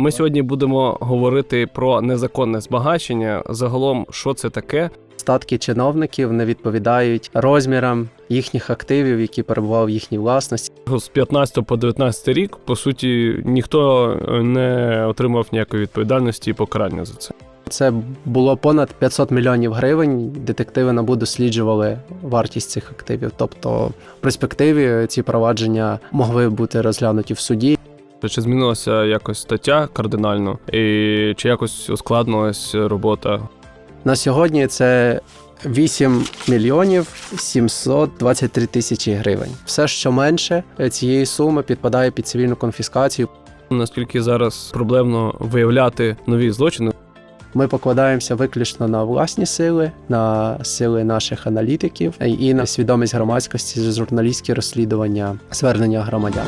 Ми сьогодні будемо говорити про незаконне збагачення. Загалом, що це таке? Статки чиновників не відповідають розмірам їхніх активів, які перебували в їхній власності. З 15 по 19 рік, по суті, ніхто не отримав ніякої відповідальності і покарання за це. Це було понад 500 мільйонів гривень. Детективи НАБУ досліджували вартість цих активів. Тобто, в перспективі ці провадження могли бути розглянуті в суді. Чи змінилася якось стаття кардинально, і чи якось ускладнилась робота? На сьогодні це 8 мільйонів 723 тисячі гривень. Все, що менше цієї суми, підпадає під цивільну конфіскацію. Наскільки зараз проблемно виявляти нові злочини? Ми покладаємося виключно на власні сили, на сили наших аналітиків і на свідомість громадськості, журналістські розслідування, звернення громадян.